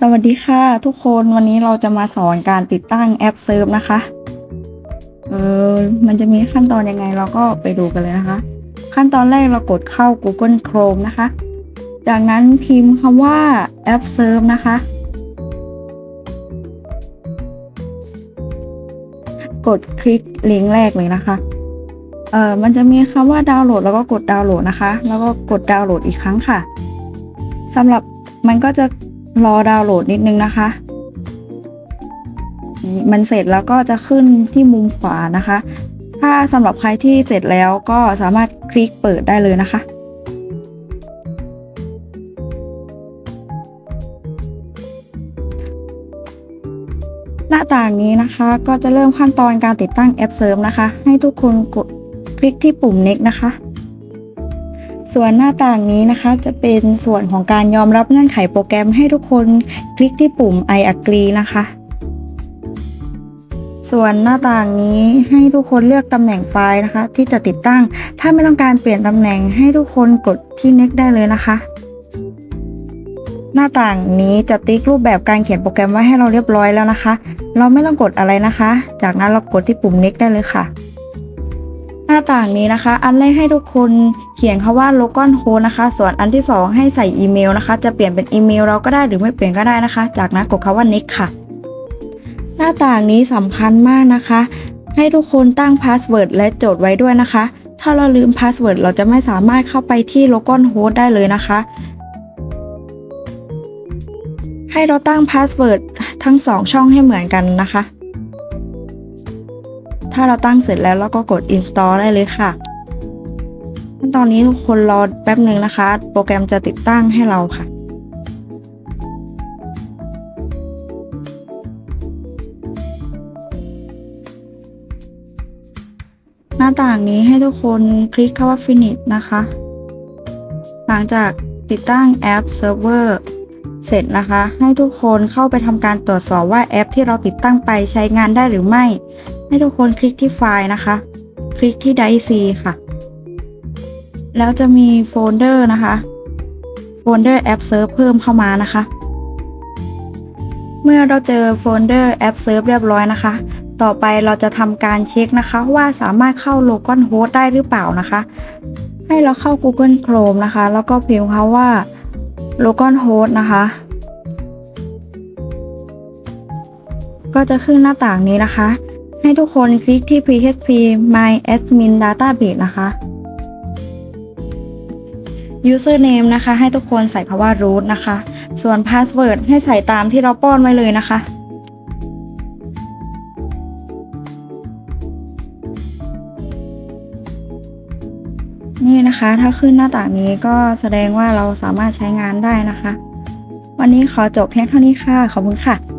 สวัสดีค่ะทุกคนวันนี้เราจะมาสอนการติดตั้งแอปเซิร์ฟนะคะ เออมันจะมีขั้นตอนยังไงเราก็ไปดูกันเลยนะคะ ขั้นตอนแรกเรากดเข้า Google Chrome นะคะ จากนั้นพิมพ์คำว่าแอปเซิร์ฟนะคะ กดคลิกลิงก์แรกเลยนะคะ เออมันจะมีคำว่าดาวน์โหลดแล้วก็กดดาวน์โหลดนะคะ แล้วก็กดดาวน์โหลดอีกครั้งค่ะสำหรับมันก็จะ รอดาวน์โหลดนิดนึงนะคะ มันเสร็จแล้วก็จะขึ้นที่มุมขวานะคะ ถ้าสำหรับใครที่เสร็จแล้วก็สามารถคลิกเปิดได้เลยนะคะหน้าต่างนี้นะคะก็จะเริ่มขั้นตอนการติดตั้งแอปเซิร์ฟนะคะ ให้ทุกคนกดคลิกที่ปุ่ม next นะคะ ส่วนหน้าต่างนี้นะคะจะเป็นส่วนของการยอมรับเงื่อนไขโปรแกรมให้ทุกคนคลิกที่ปุ่ม I agree นะคะ ส่วนหน้าต่างนี้ให้ทุกคนเลือกตำแหน่งไฟล์นะคะ ที่จะติดตั้ง ถ้าไม่ต้องการเปลี่ยนตำแหน่งให้ทุกคนกดที่ next ได้เลยนะคะ หน้าต่างนี้จะติ๊กรูปแบบการเขียนโปรแกรมไว้ให้เราเรียบร้อยแล้วนะคะ เราไม่ต้องกดอะไรนะคะ จากนั้นเรากดที่ปุ่ม next ได้เลยค่ะ หน้าต่างนี้นะคะ อันแรกให้ทุกคนเขียนคาว่า local host นะคะ ส่วนอันที่ 2 ให้ใส่อีเมลนะคะ จะเปลี่ยนเป็นอีเมลเราก็ได้หรือไม่เปลี่ยนก็ได้นะคะ จากนั้นกดคาว่า next ค่ะ หน้าต่างนี้สำคัญมากนะคะ ให้ทุกคนตั้งพาสเวิร์ดและโจทย์ไว้ด้วยนะคะ ถ้าเราลืมพาสเวิร์ดเราจะไม่สามารถเข้าไปที่ local host ได้เลยนะคะ ให้เราตั้งพาสเวิร์ดทั้งสองช่องให้เหมือนกันนะคะ ถ้าเราตั้งเสร็จแล้วเราก็กด install ได้เลยค่ะ ขั้นตอนนี้ทุกคนรอแป๊บหนึ่งนะคะ โปรแกรมจะติดตั้งให้เราค่ะหน้าต่างนี้ให้ทุกคนคลิกคำว่า finish นะคะ หลังจากติดตั้งแอป Server เวอร์ เสร็จนะคะ ให้ทุกคนเข้าไปทำการตรวจสอบว่าแอปที่เราติดตั้งไปใช้งานได้หรือไม่ ให้ทุกคนคลิกที่ไฟล์นะคะ คลิกที่ Drive ค่ะ แล้วจะมีโฟลเดอร์นะคะโฟลเดอร์แอปเซิร์ฟเพิ่มเข้ามานะคะ เมื่อเราเจอโฟลเดอร์แอปเซิร์ฟเรียบร้อยนะคะต่อไปเราจะทำการเช็คนะคะว่าสามารถเข้า local host ได้หรือเปล่านะคะ ให้เราเข้า Google Chrome นะคะ แล้วก็พิมพ์คำว่า local host นะคะ ก็จะขึ้นหน้าต่างนี้นะคะ ให้ทุกคนคลิกที่ php my admin database นะคะ username นะคะ ให้ทุกคนใส่คำว่า root นะคะ ส่วน password ให้ใส่ตามที่เราป้อนไว้เลยนะคะ นี่นะคะถ้าขึ้นหน้าต่างนี้ก็แสดงว่าเราสามารถใช้งานได้นะคะ วันนี้ขอจบเพียงเท่านี้ค่ะ ขอบคุณค่ะ